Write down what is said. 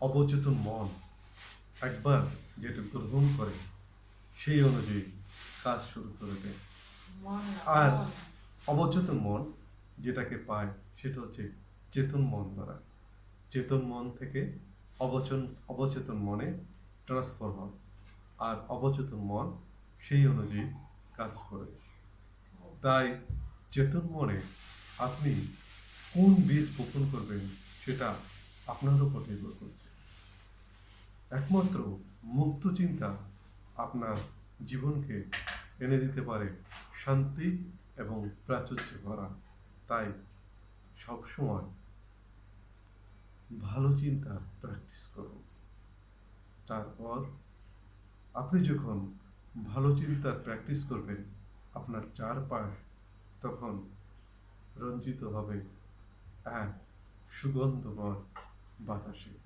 অবচেতন মন একবার যেটা গ্রহণ করে, সেই অনুযায়ী কাজ শুরু করে দেয়। আর অবচেতন মন যেটাকে পায়, সেটা হচ্ছে চেতন মন দ্বারা। চেতন মন থেকে অবচন, অবচেতন মনে ট্রান্সফার হয়। আর অবচেতন মন সেই অনুযায়ী কাজ করে। তাই চেতন মনে আপনি কোন বীজ বপন করবেন সেটা আপনার উপর নির্ভর করছে। একমাত্র মুক্ত চিন্তা আপনার জীবনকে এনে দিতে পারে শান্তি এবং প্রাচুর্য ভরা। তাই সবসময় ভালো চিন্তা প্র্যাকটিস করুন। তারপর আপনি যখন ভালো চিন্তা প্র্যাকটিস করবেন, আপনার চারপাশ তখন রঞ্জিত হবে এক সুগন্ধময় 半个小时。